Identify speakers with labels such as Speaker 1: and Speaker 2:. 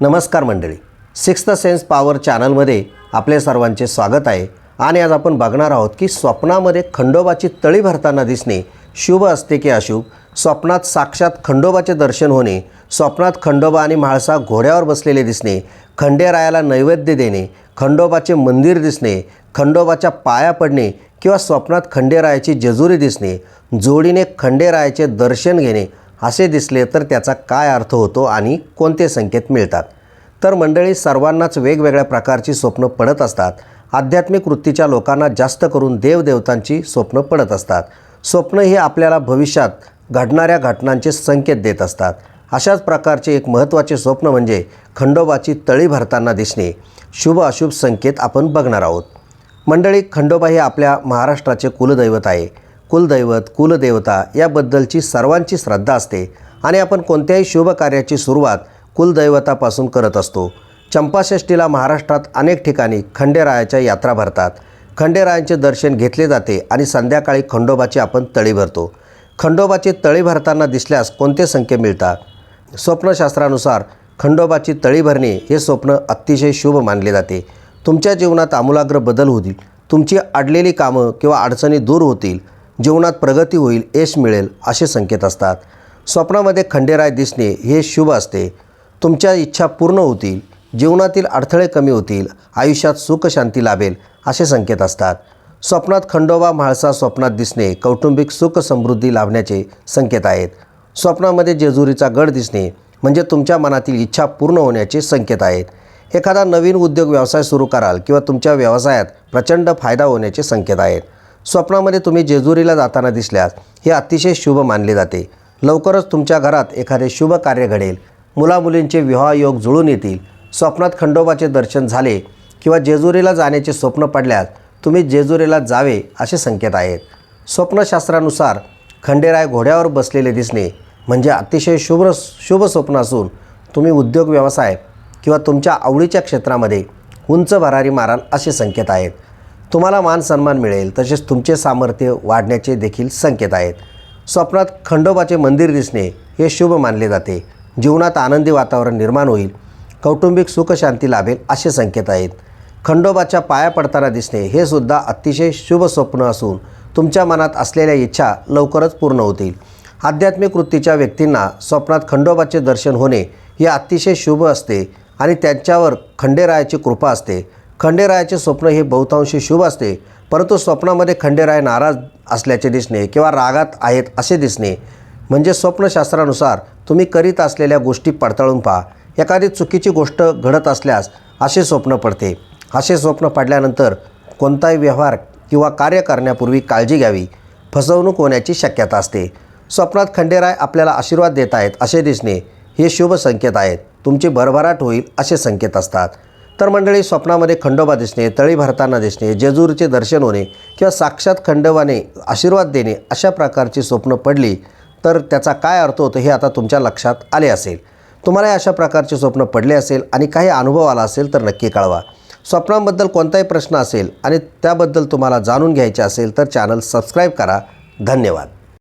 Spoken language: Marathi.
Speaker 1: नमस्कार मंडळी. सिक्स्थ सेन्स पॉवर चॅनलमध्ये आपले सर्वांचे स्वागत आहे. आणि आज आपण बघणार आहोत की स्वप्नामध्ये खंडोबाची तळी भरताना दिसणे शुभ असते की अशुभ? स्वप्नात साक्षात खंडोबाचे दर्शन होणे स्वप्नात खंडोबा आणि म्हाळसा घोड्यावर बसलेले दिसणे खंडेरायाला नैवेद्य देणे खंडोबाचे मंदिर दिसणे खंडोबाच्या पाया पडणे किंवा स्वप्नात खंडेरायाची जेजुरी दिसणे जोडीने खंडेरायाचे दर्शन घेणे असे दिसले तर त्याचा काय अर्थ होतो आणि कोणते संकेत मिळतात? तर मंडळी सर्वांनाच वेगवेगळ्या प्रकारची स्वप्न पडत असतात. आध्यात्मिक वृत्तीच्या लोकांना जास्त करून देवदेवतांची स्वप्न पडत असतात. स्वप्न ही आपल्याला भविष्यात घडणाऱ्या घटनांचे संकेत देत असतात. अशाच प्रकारचे एक महत्त्वाचे स्वप्न म्हणजे खंडोबाची तळी भरताना दिसणे. शुभ अशुभ संकेत आपण बघणार आहोत. मंडळी खंडोबा हे आपल्या महाराष्ट्राचे कुलदैवत आहे. कुलदैवत कुलदेवता याबद्दलची सर्वांची श्रद्धा असते आणि आपण कोणत्याही शुभ कार्याची सुरुवात कुलदैवतापासून करत असतो. चंपाषष्टीला महाराष्ट्रात अनेक ठिकाणी खंडेरायाच्या यात्रा भरतात. खंडेरायांचे दर्शन घेतले जाते आणि संध्याकाळी खंडोबाची आपण तळी भरतो. खंडोबाची तळी भरताना दिसल्यास कोणते संकेत मिळतात? स्वप्नशास्त्रानुसार खंडोबाची तळी भरणे हे स्वप्न अतिशय शुभ मानले जाते. तुमच्या जीवनात आमूलाग्र बदल होतील. तुमची अडलेली कामं किंवा अडचणी दूर होतील. जीवनात प्रगती होईल यश मिळेल असे संकेत असतात. स्वप्नामध्ये खंडेराय दिसणे हे शुभ असते. तुमच्या इच्छा पूर्ण होतील जीवनातील अडथळे कमी होतील आयुष्यात सुखशांती लाभेल असे संकेत असतात. स्वप्नात खंडोबा म्हाळसा स्वप्नात दिसणे कौटुंबिक सुख समृद्धी लाभण्याचे संकेत आहेत. स्वप्नामध्ये जेजुरीचा गड दिसणे म्हणजे तुमच्या मनातील इच्छा पूर्ण होण्याचे संकेत आहेत. एखादा नवीन उद्योग व्यवसाय सुरू कराल किंवा तुमच्या व्यवसायात प्रचंड फायदा होण्याचे संकेत आहेत. स्वप्नामध्ये तुम्ही जेजुरीला जाताना दिसल्यास हे अतिशय शुभ मानले जाते. लवकरच तुमच्या घरात एखादे शुभ कार्य घडेल. मुलामुलींचे विवाहयोग जुळून येतील. स्वप्नात खंडोबाचे दर्शन झाले किंवा जेजुरीला जाण्याचे स्वप्न पडल्यास तुम्ही जेजुरीला जावे असे संकेत आहेत. स्वप्नशास्त्रानुसार खंडेराय घोड्यावर बसलेले दिसणे म्हणजे अतिशय शुभ शुभ स्वप्न असून तुम्ही उद्योग व्यवसाय किंवा तुमच्या आवडीच्या क्षेत्रामध्ये उंच भरारी माराल असे संकेत आहेत. तुम्हाला मान सन्मान मिळेल तसेच तुमचे सामर्थ्य वाढण्याचे देखील संकेत आहेत. स्वप्नात खंडोबाचे मंदिर दिसणे हे शुभ मानले जाते. जीवनात आनंदी वातावरण निर्माण होईल. कौटुंबिक सुखशांती लाभेल असे संकेत आहेत. खंडोबाच्या पाया पडताना दिसणे हे सुद्धा अतिशय शुभ स्वप्न असून तुमच्या मनात असलेल्या इच्छा लवकरच पूर्ण होतील. आध्यात्मिक वृत्तीच्या व्यक्तींना स्वप्नात खंडोबाचे दर्शन होणे हे अतिशय शुभ असते आणि त्यांच्यावर खंडेरायाची कृपा असते. खंडेरायाचे स्वप्न हे बहुतांशी शुभ असते परंतु स्वप्नामध्ये खंडेराय नाराज असल्याचे दिसणे किंवा रागात आहेत असे दिसणे म्हणजे स्वप्नशास्त्रानुसार तुम्ही करीत असलेल्या गोष्टी पडताळून पहा. एखादी चुकीची गोष्ट घडत असल्यास असे स्वप्न पडते. असे स्वप्न पडल्यानंतर कोणताही व्यवहार किंवा कार्य करण्यापूर्वी काळजी घ्यावी. फसवणूक होण्याची शक्यता असते. स्वप्नात खंडेराय आपल्याला आशीर्वाद देत आहेत असे दिसणे हे शुभ संकेत आहेत. तुमची भरभराट होईल असे संकेत असतात. तर मंडळी स्वप्नामध्ये खंडोबा दिसणे तळी भरताना दिसणे जेजूरचे दर्शन होणे किंवा साक्षात खंडोबाने आशीर्वाद देणे अशा प्रकारची स्वप्न पडली तर त्याचा काय अर्थ होतो हे आता तुमच्या लक्षात आले असेल. तुम्हाला अशा प्रकारचे स्वप्न पडले असेल आणि काही अनुभव आला असेल तर नक्की कळवा. स्वप्नांबद्दल कोणताही प्रश्न असेल आणि त्याबद्दल तुम्हाला जाणून घ्यायचे असेल तर चॅनल सबस्क्राईब करा. धन्यवाद.